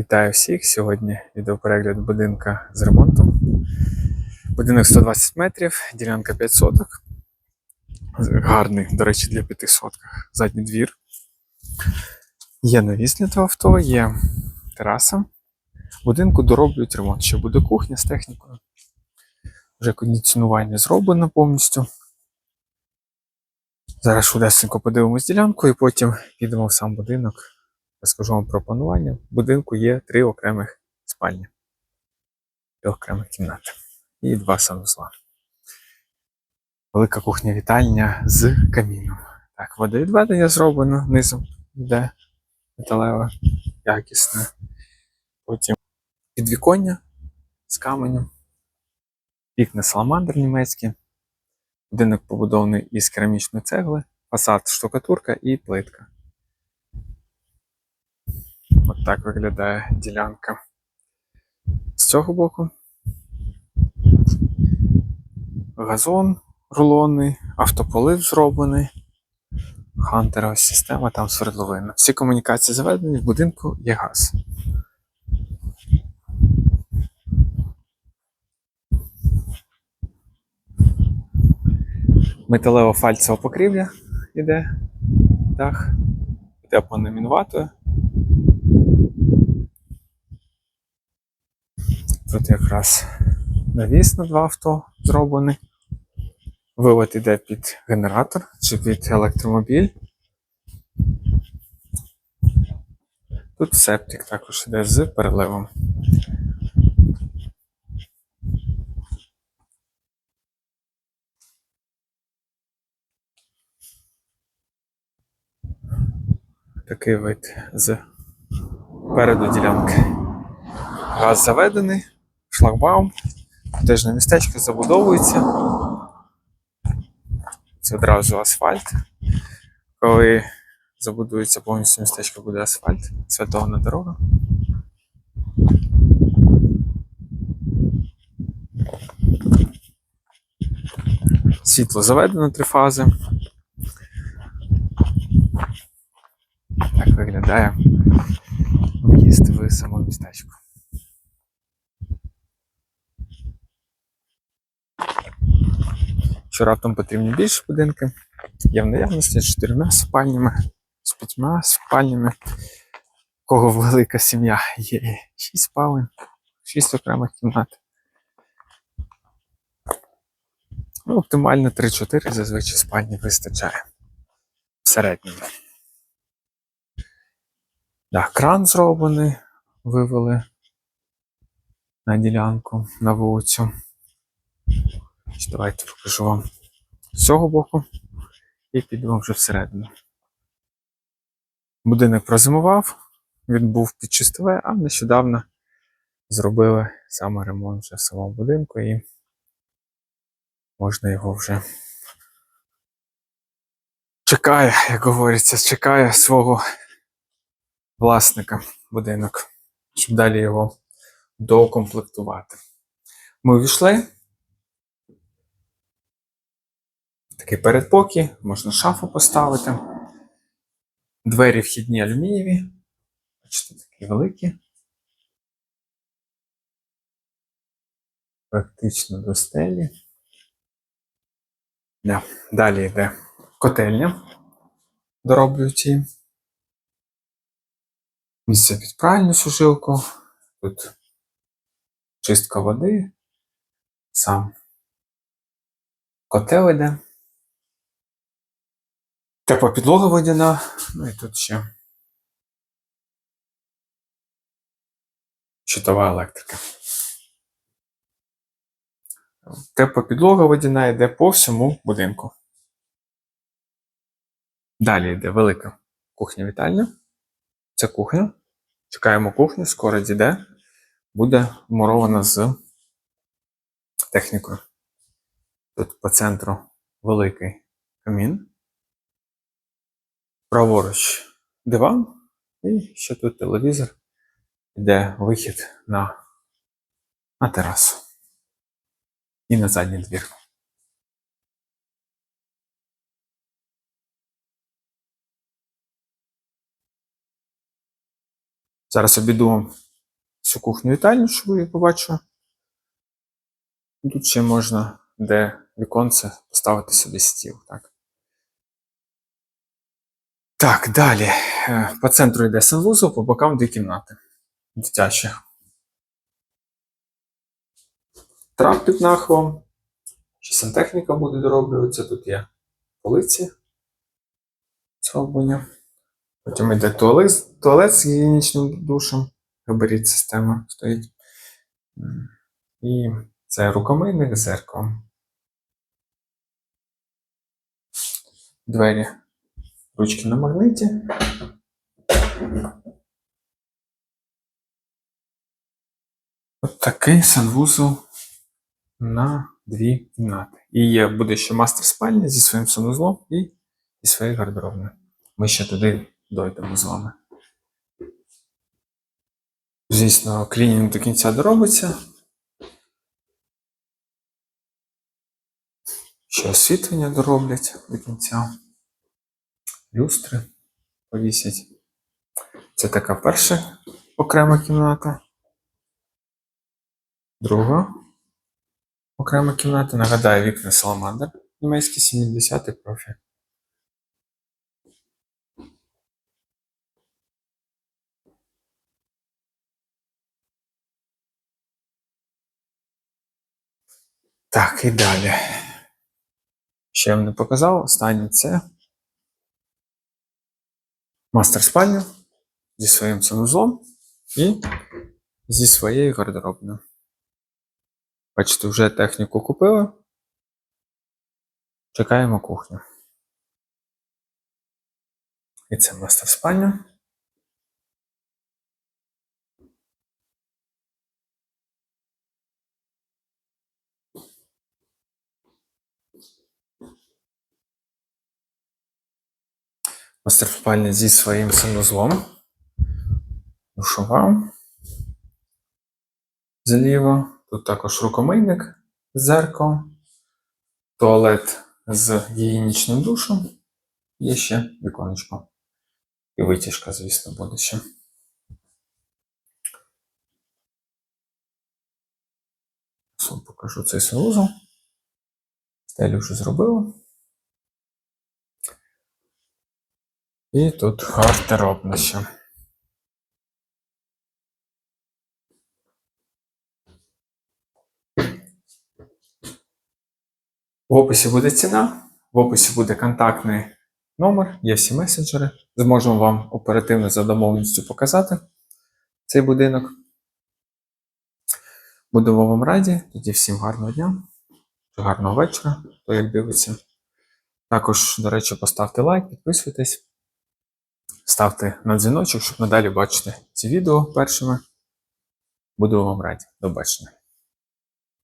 Вітаю всіх! Сьогодні відеоперегляд будинка з ремонтом. Будинок 120 метрів, ділянка 5 соток. Гарний, до речі, для 5 сотках. Задній двір. Є навісне авто, є тераса. Будинку дороблюють ремонт. Ще буде кухня з технікою. Вже кондиціонування зроблено повністю. Зараз швидесенько подивимось ділянку і потім підемо в сам будинок. Розкажу вам про планування. В будинку є три окремих спальні, три окремих кімнати і два санузла. Велика кухня вітальня з каміном. Так, водовідведення зроблено низом йде металеве, якісне. Потім підвіконня з каменю, вікна саламандр німецькі. Будинок побудований із керамічної цегли, фасад штукатурка і плитка. От так виглядає ділянка. З цього боку. Газон рулонний, автополив зроблений. Хантерова система, там свердловина. Всі комунікації заведені, в будинку є газ. Металево фальцева покрівля іде. Дах. Іде понамінуватою. Тут якраз навіс на два авто зроблений. Вивод іде під генератор чи під електромобіль. Тут септик також іде з переливом. Такий вид з переду ділянки. Газ заведений, шлагбаум, котежне містечко забудовується. Це одразу асфальт. Коли забудується повністю містечко, буде асфальт, святовна дорога. Світло заведено три фази. Так виглядає в'їзд в само містечко. Якщо раптом потрібні більше будинки, є в наявності з чотирма спальнями, з п'ятьма спальнями. У кого велика сім'я, є шість спалень, шість окремих кімнат. Ну, оптимально 3-4 зазвичай спальні вистачає. В середньому. Да, кран зроблений, вивели на ділянку на вулицю. Ось Давайте покажу вам з цього боку і підемо вже всередину. Будинок прозимував, він був під чистове, а нещодавно зробили саме ремонт вже в самому будинку і можна його вже чекає, як говориться, чекає свого власника будинок, щоб далі його доукомплектувати. Ми війшли. Такий передпокій, можна шафу поставити. Двері вхідні алюмінієві. Бачите, такі великі. Практично до стелі. Да. Далі йде котельня. Дороблюють її. Місце під пральну сушилку. Тут чистка води. Сам котел йде. Тепла підлога водяна, ну і тут ще щитова електрика. Тепла підлога водяна йде по всьому будинку. Далі йде велика кухня-вітальня. Це кухня. Чекаємо кухню, скоро дійде. Буде вмурована з технікою. Тут по центру великий камін. Праворуч диван, і ще тут телевізор, де вихід на, на терасу і на задній двір. Зараз обіду всю кухню вітальню, щоб ви побачили. Тут ще можна, де віконце, поставити собі стіл. Так, так далі. Е, По центру йде санвузол, по бокам дві кімнати. Дитячі. Трап під нахилом. Ще сантехніка буде дороблюватися. Тут є полиці. Зроблення. Потім йде туалет, туалет з гігієнічним душем. Габарит система стоїть. І це рукомийник з зеркалом. Двері. Ручки на магниті. От такий санвузол на дві кімнати. І є, буде ще мастер спальня зі своїм санузлом і зі своєю гардеробною. Ми ще туди дойдемо з вами. Звісно, клінінг до кінця доробиться. Ще освітлення дороблять до кінця. Люстри повісять. Це така перша окрема кімната. Друга окрема кімната. Нагадаю, вікна Саламандр. Німецький 70-й профіль. Так, і далі. Ще я вам не показав. Останнє це мастер спальня зі своїм санузлом і зі своєю гардеробною. Бачите, вже техніку купили. Чекаємо кухню. І це мастер спальня. Мастер спальня зі своїм санузлом. Душова. Зліва. Тут також рукомийник з зеркалом. Туалет з гігієнічним душем. Є ще віконечко. І витяжка, звісно, буде ще. Покажу цей санузел. Стелю вже зробила. І тут гардеробна. В описі буде ціна, в описі буде контактний номер, є всі месенджери. Зможемо вам оперативно за домовленістю показати цей будинок. Будемо вам раді. Тоді всім гарного дня, гарного вечора, хто як дивиться. Також, до речі, поставте лайк, підписуйтесь, ставте на дзвіночок, щоб надалі бачити ці відео першими. Буду вам раді. До бачення.